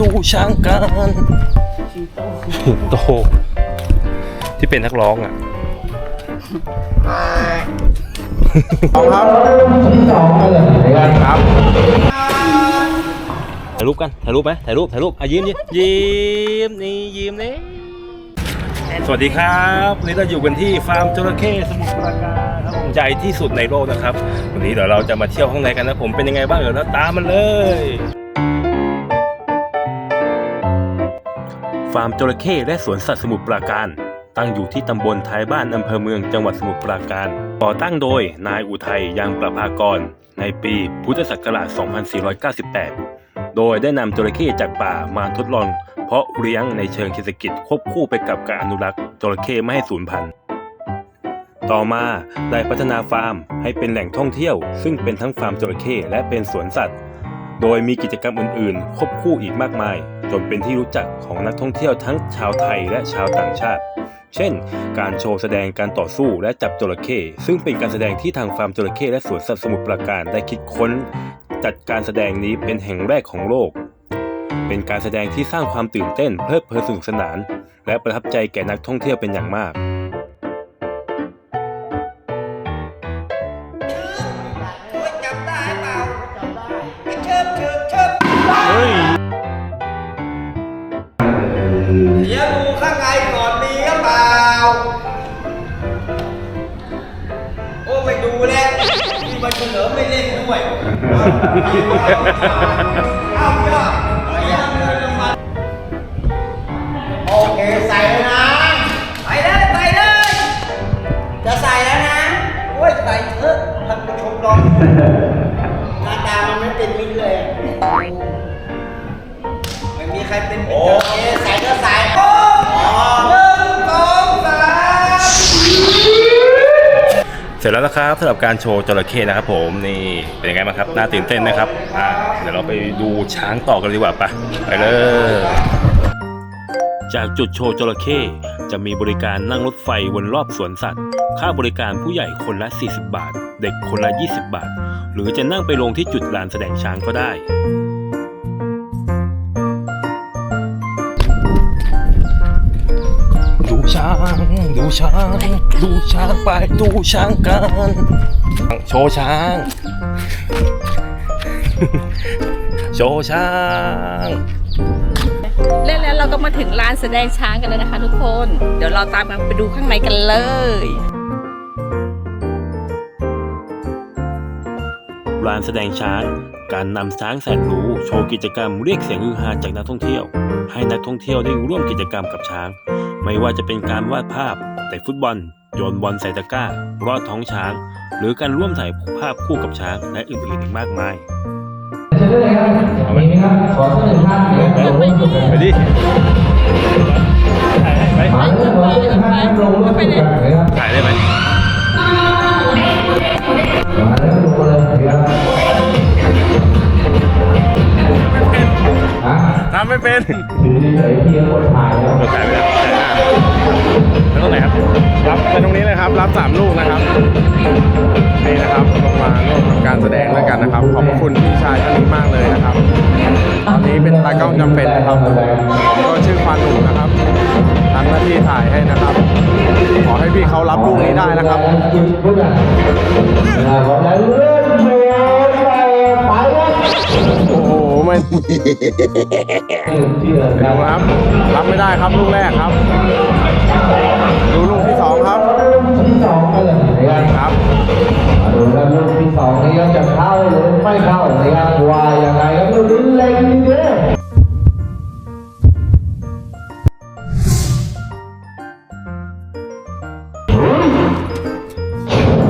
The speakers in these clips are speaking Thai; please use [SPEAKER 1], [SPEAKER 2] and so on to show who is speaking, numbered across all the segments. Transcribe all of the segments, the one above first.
[SPEAKER 1] ดูช้างกันสิงโตที่เป็นนักร้องอะ
[SPEAKER 2] ครับครับ
[SPEAKER 1] ถ่ายรูปกันถ่ายรูปไหมถ่ายรูปถ่ายรูปอะยิ้มยิ้มยิ้มนี่ยิ้มนี่สวัสดีครับวันนี้เราอยู่กันที่ฟาร์มจระเข้สมุทรปราการครับผมใหญ่ที่สุดในโลกนะครับ วันนี้เดี๋ยวเราจะมาเที่ยวข้างในกันนะผมเป็นยังไงบ้างเดี๋ยวเราตามมันเลย ฟาร์มจระเข้และสวนสัตว์สมุทรปราการ ตั้งอยู่ที่ตำบลท้ายบ้านอำเภอเมืองจังหวัดสมุทรปราการ ก่อตั้งโดยนายอุทัยยังประภากร ในปีพุทธศักราช 2498 โดยได้นำจระเข้จากป่ามาทดลอง เพาะเลี้ยงในเชิงเศรษฐกิจควบคู่ไปกับการอนุรักษ์จระเข้ไม่ให้สูญพันธุ์ต่อมาได้พัฒนาฟาร์มให้เป็นแหล่งท่องเที่ยว ซึ่งเป็นทั้งฟาร์มจระเข้และเป็นสวนสัตว์ โดยมีกิจกรรมอื่นๆ ควบคู่อีกมากมาย จนเป็นที่รู้จักของนักท่องเที่ยวทั้งชาวไทยและชาวต่างชาติ เช่น การโชว์แสดงการต่อสู้และจับจระเข้ซึ่งเป็นการแสดงที่ทางฟาร์มจระเข้และสวนสัตว์สมุทรปราการได้คิดค้น จัดการแสดงนี้เป็นแห่งแรกของโลก เป็นการแสดงที่สร้างความตื่นเต้นเพลิดเพลินสนุกสนาน และประทับใจแก่นักท่องเที่ยวเป็นอย่างมาก
[SPEAKER 3] ที่มันเฉลิมไม่เล่นด้วยเอาเยอะเอาเยอะเลยน้ำมันโอเคใส่เลยนะใส่เลยใส่เลย จะใส่แล้วนะโอ้ยใส่เถอะท่านผู้ชมลองหน้าตามันไม่เป็นมิตรเลย ไม่มีใครเป็นมิตรโอเคใส่ก็ใส่
[SPEAKER 1] ร็จแล้วนะครับสำหรับการโชว์จระเข้นะครับผมนี่เป็นยังไงบ้างครับน่าตื่นเต้นนะครับอ่าเดี๋ยวเราไปดูช้างต่อกันดีกว่าปะไปเลยจากจุดโชว์จระเข้จะมีบริการนั่งรถไฟวนรอบสวนสัตว์ ค่าบริการผู้ใหญ่คนละ 40 บาท เด็กคนละ 20 บาท หรือจะนั่งไปลงที่จุดลานแสดงช้างก็ได้ ช้าง ดูช้าง ดูช้างไปดูช้างกัน โชว์ช้าง โชว์ช้าง
[SPEAKER 4] เล่นแล้วเราก็มาถึงลานแสดงช้างกันแล้วนะคะทุกคน เดี๋ยวเราตามกันไปดูข้างในกันเลย
[SPEAKER 1] ลานแสดงช้าง การนำช้างแสนรู้โชว์กิจกรรมเรียกเสียงฮือฮาจากนักท่องเที่ยว ให้นักท่องเที่ยวได้ร่วมกิจกรรมกับช้าง ไม่ว่าจะเป็นการวาดภาพเตะฟุตบอล โยนบอลใส่ตะกร้ารอดท้องช้าง หรือการร่วมถ่ายภาพคู่กับช้างและอื่นๆอีกมากมาย
[SPEAKER 5] เชิญเลยครับมีไหมครับขอสักหนึ่งท่านนะครับลงรูปกัน
[SPEAKER 1] ไปดิถ่าย
[SPEAKER 5] หมายเลขขอสักหนึ่งท่านครับลงรูปกันนะครับ
[SPEAKER 1] ถ่ายได้ไหม
[SPEAKER 5] มาแล้วลงมาเลยนะครับำ
[SPEAKER 1] ไม่เป็น
[SPEAKER 5] ถือเฉยๆที่กดถ่ายแล้ว
[SPEAKER 1] เราถ่ายไปแล้วถ่ายหน้าแล้วตรงไหนครับ
[SPEAKER 2] รับไปตรงนี้เลยครับ รับสามลูกนะครับ นี่นะครับลงมาร่วมทำการแสดงแล้วกันนะครับ ขอบพระคุณพี่ชายท่านนี้มากเลยนะครับ ตอนนี้เป็นตากล้องจำเป็นนะครับ ผมก็ชื่อควานหนุ่มนะครับทำหน้าที่ถ่ายให้นะครับ ขอให้พี่เขารับลูกนี้ได้นะครับ
[SPEAKER 5] กินเพื่อนนะวันนั้นเลื่อนไปไปไปแล้ว
[SPEAKER 2] โอ้โห ไม่
[SPEAKER 5] ที่เดิน
[SPEAKER 2] ดูครับรับไม่ได้ครับลูกแรกครับ ดูลูกที่สองครับ
[SPEAKER 5] ที่สองกันเลยนะครับ
[SPEAKER 2] ครับ
[SPEAKER 5] ดูแล้วลูกที่สองนี้จะเข้าหรือไม่เข้านะครับว่ายังไงก็ไม่รู้เล็งดีเด้อ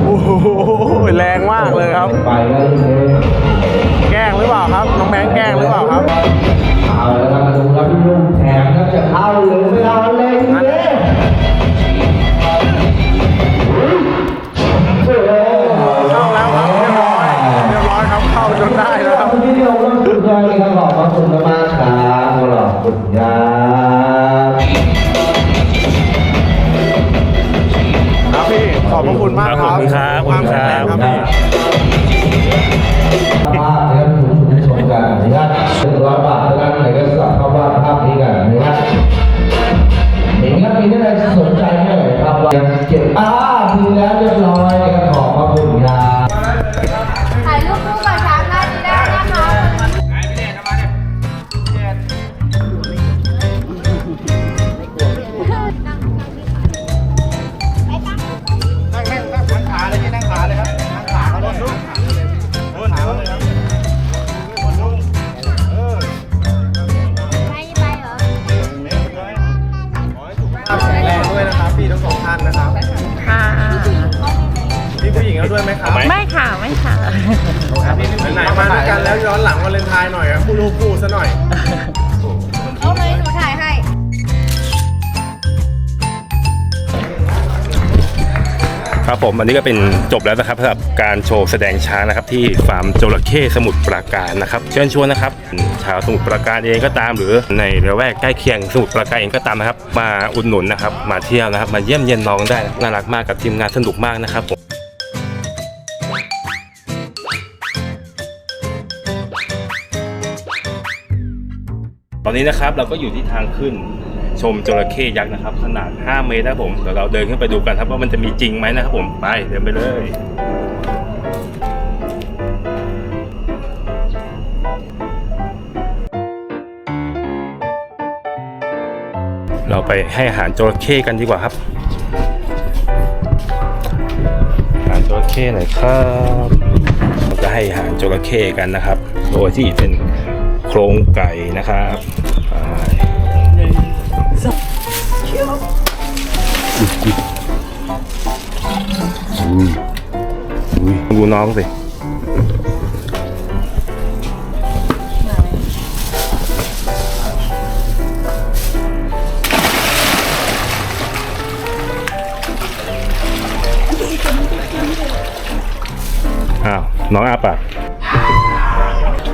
[SPEAKER 2] โอ้โหแรงมากเลยครับ
[SPEAKER 5] ไปแล้วลูกนี้
[SPEAKER 2] แกล้ งหรือเปล่าครับ น้องแบงค์แกล้งหรือเปล่าครับ
[SPEAKER 5] เอาละครับดูครับลูกแถมครับจะเข้าหรือไม่เข้าเล็งดีเดี
[SPEAKER 2] ยว ด้วยไหมครับ
[SPEAKER 4] ไม่ค่ะไม่ค่ะ
[SPEAKER 2] ไหนๆมาด้วยกันแล้วย้อนหลังวาเลนไทน์หน่อยครับคู่ลูกคู่ซะหน่อย
[SPEAKER 3] เอาเลยหนูถ่ายให้
[SPEAKER 1] ครับผมอันนี้ก็เป็นจบแล้วนะครับสำหรับการโชว์แสดงช้างนะครับ ที่ฟาร์มจระเข้สมุทรปราการนะครับ เชิญชวนนะครับ ชาวสมุทรปราการเองก็ตาม หรือในระแวกใกล้เคียงสมุทรปราการเองก็ตามนะครับ มาอุดหนุนนะครับ มาเที่ยวนะครับ มาเยี่ยมเยียนน้องได้น่ารักมากกับทีมงานสนุกมากนะครับผม อนนี้นะครับเราก็อยู่ที่ทางขึ้นชมจระเข้ยักษ์นะครับ ขนาด 5 เมตรนะผมเดี๋ยวเราเดินขึ้นไปดูกันครับว่ามันจะมีจริงไหมนะครับผมไปเดินไปเลยเราไปให้อาหารจระเข้กันดีกว่าครับ อาหารจระเข้หน่อยครับเราจะให้อาหารจระเข้กันนะครับ โดยที่เป็น โครงไก่นะครับไปอุ้ยอุ้ยดูน้องสิอ้าว น้องอาปาก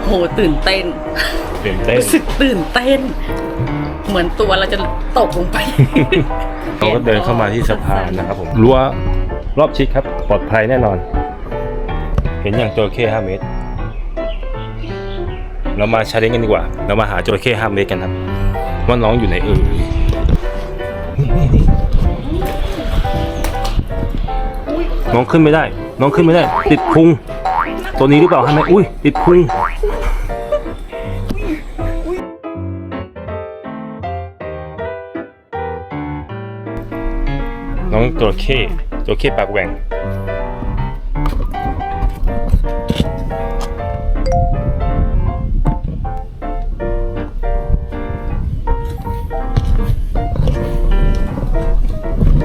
[SPEAKER 4] โหตื่นเต้น
[SPEAKER 1] ตื่นเต้น
[SPEAKER 4] รู้สึกตื่นเต้น เหมือนตัวเราจะตกลงไป
[SPEAKER 1] เราก็เดินเข้ามาที่สะพานนะครับผมรั้วรอบชิดครับปลอดภัยแน่นอน เห็นอย่างจระเข้5เมตร เรามาชาเลนจ์กันดีกว่า เรามาหาจระเข้5เมตรกันครับ ว่าน้องอยู่ไหนเอ่ยนี่นี่นี่น้องขึ้นไม่ได้ น้องขึ้นไม่ได้ ติดพุง ตัวนี้หรือเปล่าฮะแม่อุ้ย ติดพุง น้องจระเข้จระเข้ปากแหว่ง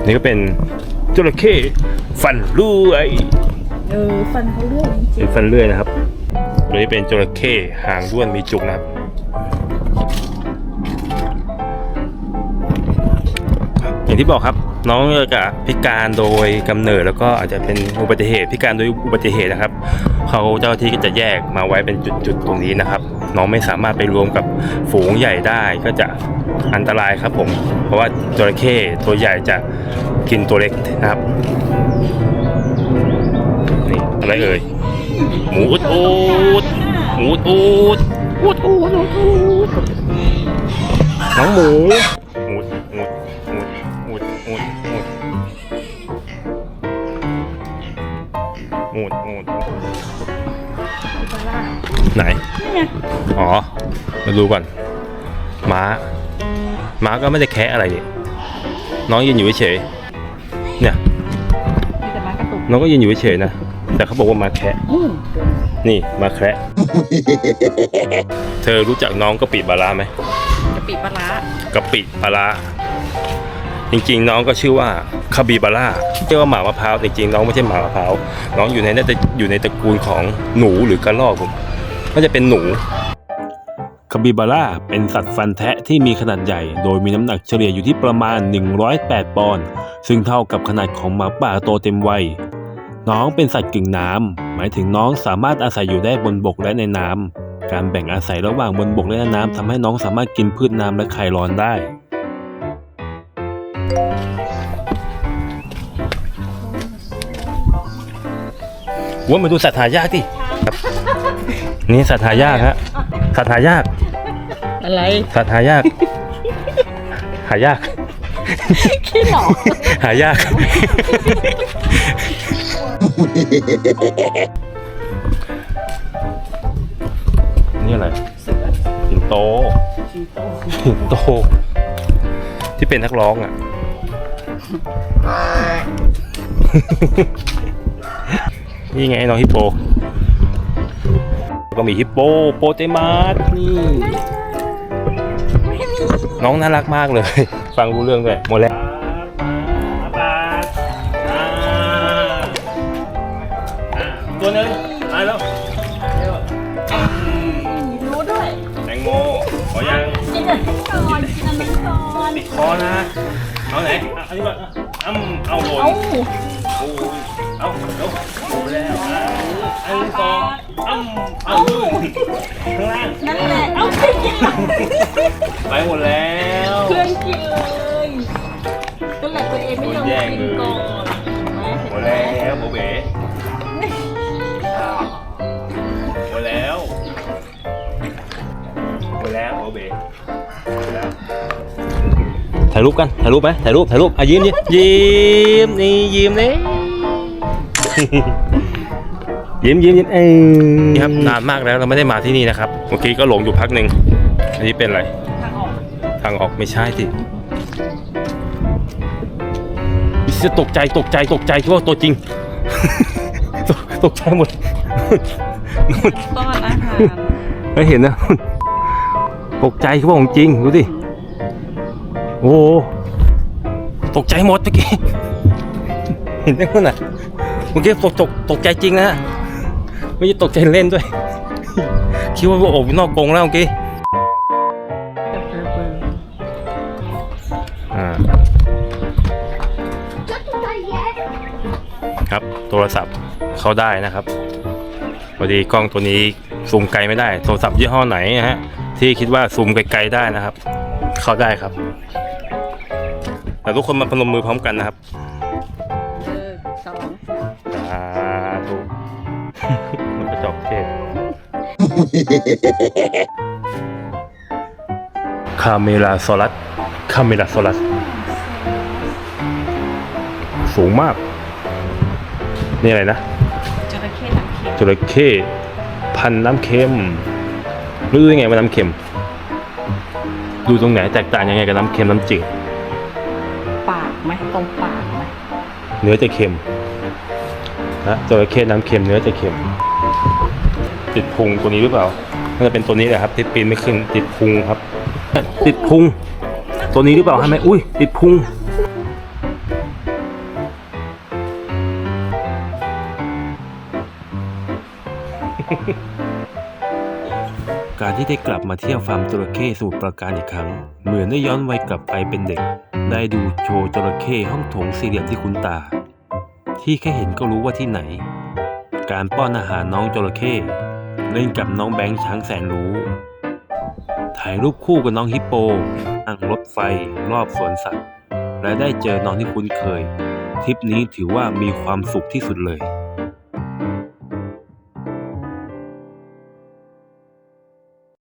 [SPEAKER 1] นี่ก็เป็นจระเข้ฟันเลื่อย
[SPEAKER 4] เออฟันเขาเลื่อยจริ
[SPEAKER 1] เป็นฟันเลื่อยนะครับตัวนี้เป็นจระเข้หางด้วนมีจุกนะครับอย่างที่บอกครับ น้องจะพิการโดยกำเนิดแล้วก็อาจจะเป็นอุบัติเหตุพิการโดยอุบัติเหตุนะครับเขาเจ้าที่ก็จะแยกมาไว้เป็นจุดๆตรงนี้นะครับ น้องไม่สามารถไปรวมกับฝูงใหญ่ได้ก็จะอันตรายครับผม เพราะว่าจระเข้ตัวใหญ่จะกินตัวเล็กนะครับนี่อะไรเอ่ยหมูอุดอูดหมูอุดอูดอุดอูดอูดน้องหมู อูดอูดอูดไหน อ๋อ มาดูก่อน ม้า ม้าก็ไม่ได้แคะอะไรนี่น้องยืนอยู่เฉยๆเนี่ย
[SPEAKER 4] มีแต่มากระตุก
[SPEAKER 1] น้องก็ยืนอยู่เฉยๆนะ แต่เขาบอกว่ามาแคะ
[SPEAKER 4] อืม
[SPEAKER 1] นี่มาแคระเธอรู้จักน้องกะปิปลาร้าไหม
[SPEAKER 4] กะปิปลาร้ากะ
[SPEAKER 1] ปิปลาร้า จริงๆ น้องก็ชื่อว่าคาบิบาร่าเรียกว่าหมามะพร้าวจริงๆน้องไม่ใช่หมามะพร้าวน้องอยู่ในน่าจะอยู่ในตระกูลของหนูหรือกระรอกผมน่าจะเป็นหนูคาบิบาร่าเป็นสัตว์ฟันแทะที่มีขนาดใหญ่ โดยมีน้ำหนักเฉลี่ยอยู่ที่ประมาณ 108 ปอนด์ซึ่งเท่ากับขนาดของหมาป่าโตเต็มวัยน้องเป็นสัตว์กึ่งน้ำหมายถึงน้องสามารถอาศัยอยู่ได้บนบกและในน้ำการแบ่งอาศัยระหว่างบนบกและในน้ำทำให้น้องสามารถกินพืชน้ำและคลายร้อนได้ ว่ามาดูสัตว์หายากดิครับ นี่สัตว์หายากฮะสัตว์หายาก
[SPEAKER 4] อะไร
[SPEAKER 1] สัตว์หายาก หายาก
[SPEAKER 4] ขี้หลอก
[SPEAKER 1] หายาก นี่อะไรสิงโตสิงโตที่เป็นนักร้องอะ นี่ไงน้องฮิปโป ก็มีฮิปโปโปเตมัสนี่ น้องน่ารักมากเลย ฟังรู้เรื่องด้วยหมดแล้วตัวนึงมาแล้ว
[SPEAKER 4] รู้ด้วย
[SPEAKER 1] แตงโมขอยังกินอันนี้
[SPEAKER 4] ก่อนกินอันก่อน
[SPEAKER 1] ติดคอนะ เอาไหนอะอันนี้มาอ้ำเอาโดน
[SPEAKER 4] เอ้า
[SPEAKER 1] โอ้ยเอาเดี๋ยวโดนไปแล้วอะอันนี้สองอ้ำเอาลื่นข้างล่าง
[SPEAKER 4] นั่นแหละเอ้าไม่กินเลย
[SPEAKER 1] ไปหมดแล้ว
[SPEAKER 4] เพื่อนกินเลยนั่นแหละตัวเองไม่ยอมกินก่อน
[SPEAKER 1] หมดแล้วโบเบ๋ายรูปกัน ถ่ายรูปไหมถ่ายรูป ถ่ายรูปอะยิ้มยิ้มยิ้มนี่ยิ้มนี่ยิ้มยิ้มยิ้มเอ้ยนี่ครับนานมากแล้วเราไม่ได้มาที่นี่นะครับ เมื่อกี้ก็หลงอยู่พักหนึ่งอันนี้เป็นอะไร
[SPEAKER 4] ทางออก
[SPEAKER 1] ทางออกไม่ใช่สิจะตกใจตกใจตกใจคิดว่าตัวจริง ตกตกใจหมด
[SPEAKER 4] ต้อนอาหาร
[SPEAKER 1] ไม่เห็นนะ ตกใจคิดว่าของจริงดูดิ โอ้ตกใจหมดเมื่อกี้ เห็นไหมคุณน่ะเมื่อกี้ตกตกตกใจจริงนะไม่ใช่ตกใจเล่นด้วย คิดว่าโอบอยู่นอกกรงแล้วเมื่อกี้อ่าครับโทรศัพท์เข้าได้นะครับพอดีกล้องตัวนี้ซูมไกลไม่ได้ โทรศัพท์ยี่ห้อไหนนะฮะที่คิดว่าซูมไกลๆได้นะครับ เข้าได้ครับ แต่ทุกคนมาพนมมือพร้อมกันนะครับ
[SPEAKER 4] เออสอง
[SPEAKER 1] สาธุมันกระจอกเทศคาเมลาโซลัสคาเมลาโซลัส สูงมาก นี่อะไรนะ
[SPEAKER 4] จระเข้น้ำเค็ม
[SPEAKER 1] จระเข้พันธุ์น้ำเค็ม รู้ได้ไงว่าน้ำเค็ม ดูตรงไหนแตกต่างยังไงกับน้ำเค็มน้ำจืด
[SPEAKER 4] ปาก ไหมตรงปากไหม
[SPEAKER 1] เนื้อจะเค็มนะจระเข้น้ำเค็มเนื้อจะเค็ม ติดพุงตัวนี้หรือเปล่าน่าจะเป็นตัวนี้แหละครับที่ปีนไม่ขึ้นติดพุงครับ ติดพุง ตัวนี้หรือเปล่าฮะแม่อุ้ยติดพุงการที่ได้กลับมาเที่ยวฟาร์มจระเข้สมุทรปราการอีกครั้ง เหมือนได้ย้อนวัยกลับไปเป็นเด็ก ได้ดูโชว์จระเข้ห้องโถงสี่เหลี่ยมที่คุ้นตา ที่แค่เห็นก็รู้ว่าที่ไหน การป้อนอาหารน้องจระเข้เล่นกับน้องแบงค์ช้างแสนรู้ ถ่ายรูปคู่กับน้องฮิปโปนั่งรถไฟรอบสวนสัตว์ และได้เจอน้องที่คุ้นเคย ทริปนี้ถือว่ามีความสุขที่สุดเลย